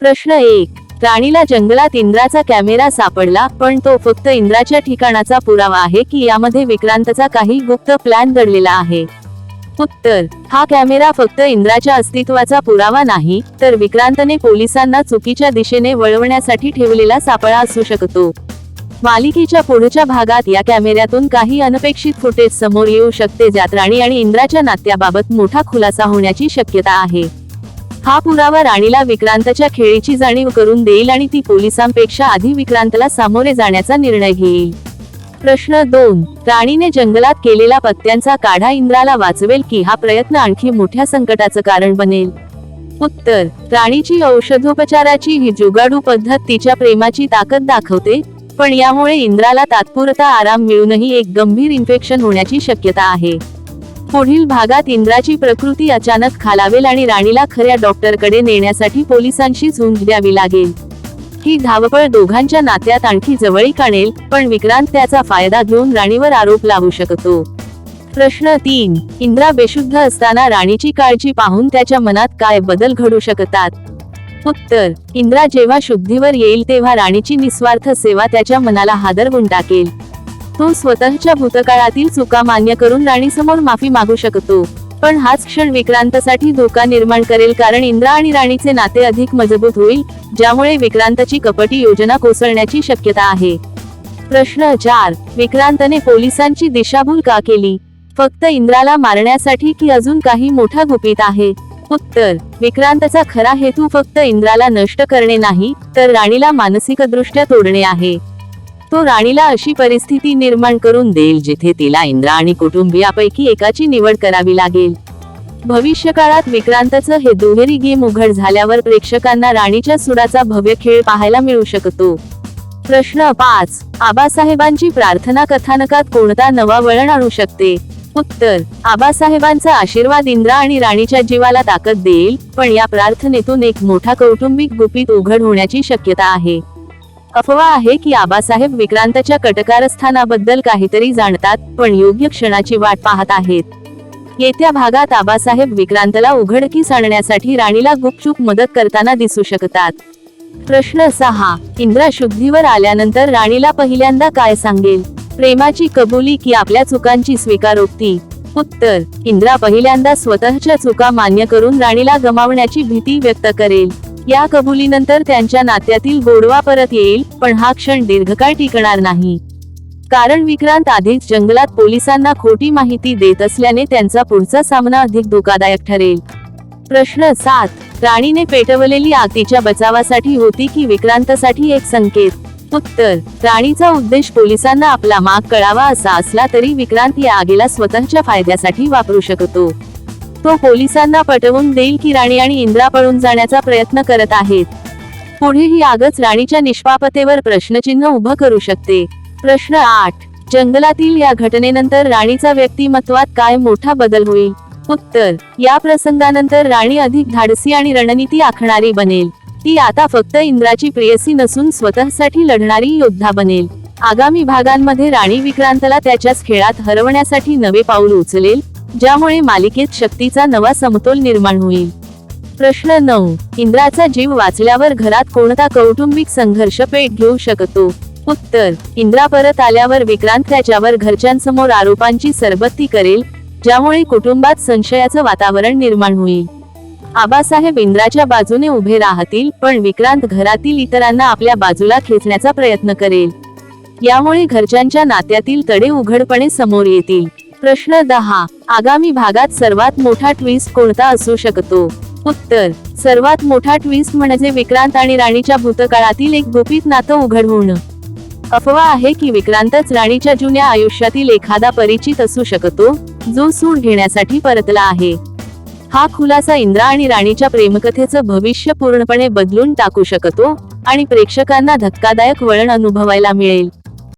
प्रश्न एक. राणीला जंगलात इंद्राचा कॅमेरा सापडला पण तो फक्त इंद्राच्या ठिकाणाचा पुरावा आहे की यामध्ये विक्रांतचा काही गुप्त प्लॅन दडलेला आहे. उत्तर. हा कॅमेरा फक्त इंद्राच्या अस्तित्वाचा पुरावा नाही तर विक्रांतने पोलिसांना चुकीच्या दिशेने वळवण्यासाठी ठेवलेला सापळा असू शकतो. मालिकेच्या पुढच्या भागात या कॅमेऱ्यातून काही अनपेक्षित फुटेज समोर येऊ शकते ज्यात राणी आणि इंद्राच्या नात्याबाबत मोठा खुलासा होण्याची शक्यता आहे. हा पुरावा राणीला विक्रांतच्या खेळीची जाणीव करून देईल आणि ती पोलिसांपेक्षा आधी विक्रांतला सामोरे जाण्याचा निर्णय घेईल. प्रश्न दोन. राणीने जंगलात केलेला पत्त्यांचा काढा इंद्राला वाचवेल की हा प्रयत्न आणखी मोठ्या संकटाचं कारण बनेल? उत्तर. राणीची औषधोपचाराची ही जुगाडू पद्धत तिच्या प्रेमाची ताकद दाखवते पण यामुळे इंद्राला तात्पुरता आराम मिळूनही एक गंभीर इन्फेक्शन होण्याची शक्यता आहे. पुढील भागात इंद्राची प्रकृती अचानक खालावेल आणि राणीला खऱ्या डॉक्टरकडे नेण्यासाठी पोलिसांशी झुंज द्यावी लागेल. ही धावपळ दोघांच्या नात्यात आणखी जवळीक आणेल पण विक्रांत त्याचा फायदा घेऊन राणीवर आरोप लावू शकतो. प्रश्न तीन. इंद्रा बेशुद्ध असताना राणीची काळजी पाहून त्याच्या मनात काय बदल घडू शकतात? उत्तर. इंद्रा जेव्हा शुद्धीवर येईल तेव्हा राणीची निस्वार्थ सेवा त्याच्या मनाला हादरवून टाकेल. तो स्वतःच्या भूतकाळातील चुका मान्य करून राणीसमोर माफी मागू शकतो. पण हाच क्षण विक्रांतसाठी धोका निर्माण करेल कारण इंद्रा आणि राणीचे नाते अधिक मजबूत होईल ज्यामुळे विक्रांतची कपटी योजना कोसळण्याची शक्यता आहे. प्रश्न चार. विक्रांतने पोलिसांची दिशाभूल का केली? फक्त इंद्राला मारण्यासाठी की अजून काही मोठा गुपित आहे? उत्तर. विक्रांतचा खरा हेतू फक्त इंद्राला नष्ट करणे नाही तर राणीला मानसिकदृष्ट्या तोडणे आहे. तो राणीला अशी परिस्थिती निर्माण करून देईल जिथे तिला इंद्रा आणि कुटुंबियापैकी एकाची निवड करावी लागेल. भविष्यकाळात विक्रांतचं हे दुहेरी गेम उघड झाल्यावर प्रेक्षकांना राणीच्या सुडाचा भव्य खेळ पाहायला मिळू शकतो. प्रश्न पाच. आबासाहेबांची प्रार्थना कथानकात कोणता नवा वळण आणू शकते? उत्तर. आबासाहेबांचा आशीर्वाद इंद्रा आणि राणीच्या जीवाला ताकद देईल पण या प्रार्थनेतून एक मोठा कौटुंबिक गुपित उघड होण्याची शक्यता आहे. अफवा आहे की आबासाहेब विक्रांतच्या कटकारस्थानाबद्दल काहीतरी जाणतात पण योग्य क्षणाची वाट पाहत आहेत. येत्या भागात आबासाहेब विक्रांतला उघडकीस आणण्यासाठी राणीला गुपचूप मदत करताना दिसू शकतात. प्रश्न सहा इंद्रा शुद्धीवर आल्यानंतर राणीला पहिल्यांदा काय सांगेल? प्रेमाची कबुली की आपल्या चुकांची स्वीकारोक्ती? उत्तर इंद्रा पहिल्यांदा स्वतःच्या चुका मान्य करून राणीला गमावण्याची भीती व्यक्त करेल. या कबुलीनंतर त्यांच्या नात्यातील गोडवा परत येईल पण हा क्षण दीर्घकाळ टिकणार नाही. कारण विक्रांत आधीच जंगलात पोलिसांना खोटी माहिती देत असल्याने त्यांचा पुढचा सामना अधिक धोकादायक ठरेल. प्रश्न सात. राणीने पेटवलेली आग तिच्या बचावासाठी होती की विक्रांतसाठी एक संकेत? उत्तर. राणीचा उद्देश पोलिसांना आपला माग कळावा असा असला तरी विक्रांत या आगीला स्वतःच्या फायद्यासाठी वापरू शकतो. तो पोलिसांना पटवून देईल की राणी आणि इंद्रा पळून जाण्याचा प्रयत्न करत आहेत. पुढे ही आगच राणीच्या निष्पापतेवर प्रश्नचिन्ह उभं करू शकते. प्रश्न आठ. जंगलातील या घटनेनंतर राणीचा व्यक्तिमत्वात काय मोठा बदल होईल? उत्तर. या प्रसंगानंतर राणी अधिक धाडसी आणि रणनीती आखणारी बनेल. ती आता फक्त इंद्राची प्रेयसी नसून स्वतःसाठी लढणारी योद्धा बनेल. आगामी भागांमध्ये राणी विक्रांतला त्याच्याच खेळात हरवण्यासाठी नवे पाऊल उचलेल. ज्यामुळे मालिकेत शक्तीचा नवा समतोल निर्माण होईल. प्रश्न नऊ. इंद्राचा जीव वाचल्यावर घरात कोणता कौटुंबिक संघर्ष पेट घेऊ शकतो? उत्तर. इंद्रा परत आल्यावर विक्रांत त्याच्यावर घरच्यांसमोर आरोपांची सरबत्ती करेल ज्यामुळे कुटुंबात संशयाचं वातावरण निर्माण होईल. आबासाहेब इंद्राच्या बाजूने उभे राहतील पण विक्रांत घरातील इतरांना आपल्या बाजूला खेचण्याचा प्रयत्न करेल. यामुळे घरच्यांच्या नात्यातील तडे उघडपणे समोर येतील. प्रश्न दहा. आगामी भागात सर्वात मोठा ट्विस्ट कोणता असू शकतो? उत्तर. सर्वात मोठा ट्विस्ट म्हणजे विक्रांत आणि राणीच्या भूतकाळातील एक गुपित नातं उघड होणं. अफवा आहे की विक्रांतच राणीच्या जुन्या आयुष्यातील एखादा परिचित असू शकतो जो सूड घेण्यासाठी परतला आहे. हा खुलासा इंद्रा आणि राणीच्या प्रेमकथेचं भविष्य पूर्णपणे बदलून टाकू शकतो आणि प्रेक्षकांना धक्कादायक वळण अनुभवायला मिळेल.